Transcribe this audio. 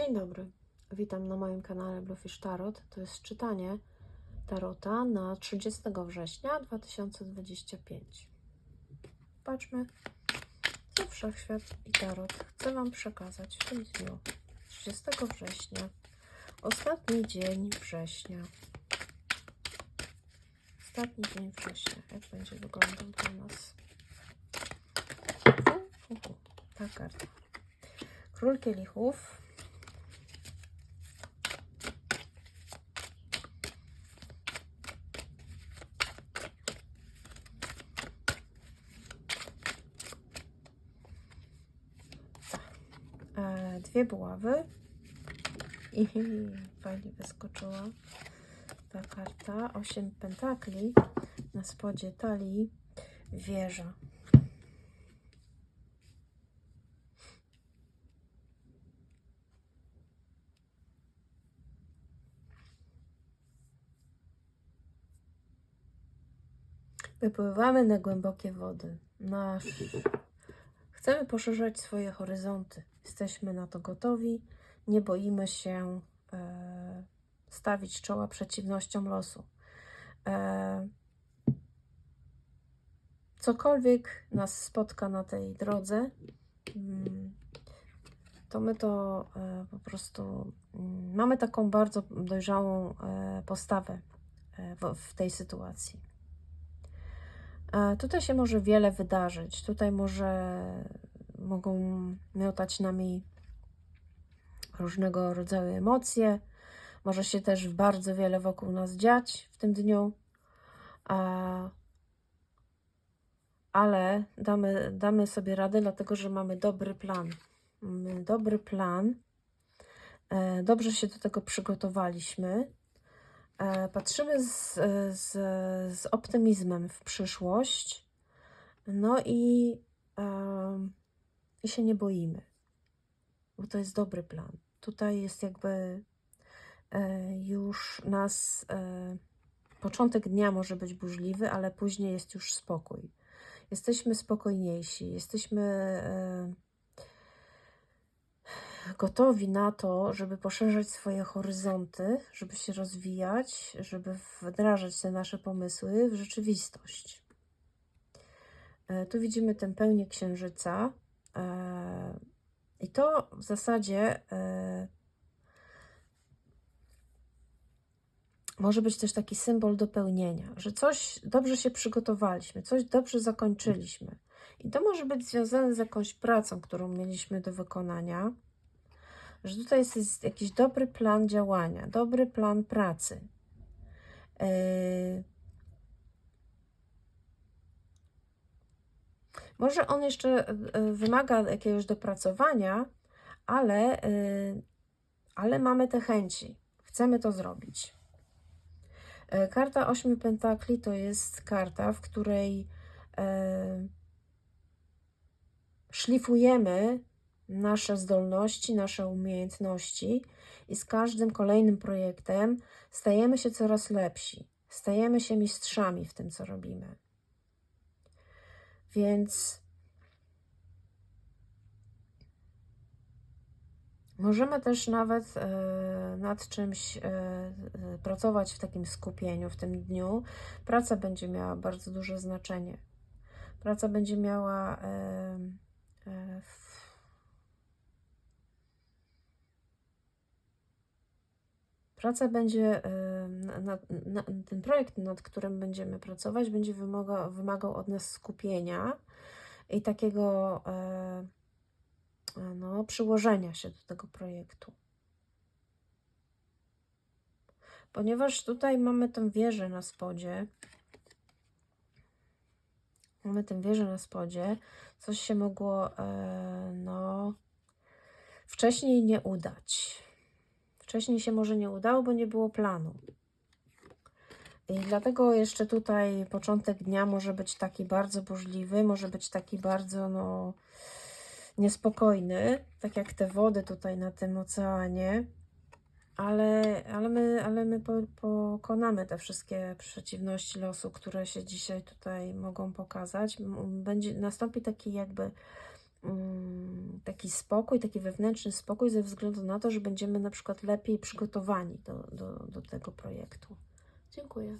Dzień dobry, witam na moim kanale Bluefish Tarot. To jest czytanie Tarota na 30 września 2025. Patrzmy, co Wszechświat i Tarot chce Wam przekazać w tym dniu, 30 września, ostatni dzień września. Ostatni dzień września, jak będzie wyglądał dla nas. U, u, u. Ta karta. Król kielichów, e, dwie buławy i fajnie wyskoczyła ta karta. Osiem pentakli na spodzie talii wieża. Wypływamy na głębokie wody. Nasz Chcemy poszerzać swoje horyzonty. Jesteśmy na to gotowi. Nie boimy się e, stawić czoła przeciwnościom losu. E, cokolwiek nas spotka na tej drodze, mm, to my to e, po prostu mm, mamy taką bardzo dojrzałą e, postawę e, w, w tej sytuacji. Tutaj się może wiele wydarzyć. Tutaj może mogą miotać nami różnego rodzaju emocje. Może się też bardzo wiele wokół nas dziać w tym dniu. Ale damy, damy sobie radę, dlatego że mamy dobry plan. Mamy dobry plan. E, Dobrze się do tego przygotowaliśmy. E, Patrzymy z, z, z optymizmem w przyszłość. No i, i się nie boimy, bo to jest dobry plan. Tutaj jest jakby e, już nas. E, początek dnia może być burzliwy, ale później jest już spokój. Jesteśmy spokojniejsi, jesteśmy. Gotowi na to, żeby poszerzać swoje horyzonty, żeby się rozwijać, żeby wdrażać te nasze pomysły w rzeczywistość. E, Tu widzimy tę pełnię księżyca. e, I to w zasadzie e, może być też taki symbol dopełnienia, że coś dobrze się przygotowaliśmy, coś dobrze zakończyliśmy. I to może być związane z jakąś pracą, którą mieliśmy do wykonania że tutaj jest, jakiś dobry plan działania, dobry plan pracy. Yy, Może on jeszcze yy, wymaga jakiegoś dopracowania, ale, yy, ale mamy te chęci. Chcemy to zrobić. Karta ośmiu pentakli to jest karta, w której szlifujemy nasze zdolności, nasze umiejętności i z każdym kolejnym projektem stajemy się coraz lepsi. Stajemy się mistrzami w tym, co robimy. Więc możemy też nawet e, nad czymś e, e, pracować w takim skupieniu w tym dniu. Praca będzie miała bardzo duże znaczenie. Praca będzie miała w Praca będzie, y, na, na, ten projekt, nad którym będziemy pracować, będzie wymaga, wymagał od nas skupienia i takiego e, e, no, przyłożenia się do tego projektu. Ponieważ tutaj mamy tę wieżę na spodzie, mamy tę wieżę na spodzie, coś się mogło e, no, wcześniej nie udać. Wcześniej się może nie udało, bo nie było planu. I dlatego jeszcze tutaj początek dnia może być taki bardzo burzliwy, może być taki bardzo no, niespokojny, tak jak te wody tutaj na tym oceanie. Ale, ale my, ale my po, pokonamy te wszystkie przeciwności losu, które się dzisiaj tutaj mogą pokazać. Będzie, nastąpi taki jakby mm, taki spokój, taki wewnętrzny spokój ze względu na to, że będziemy na przykład lepiej przygotowani do, do, do tego projektu. Dziękuję.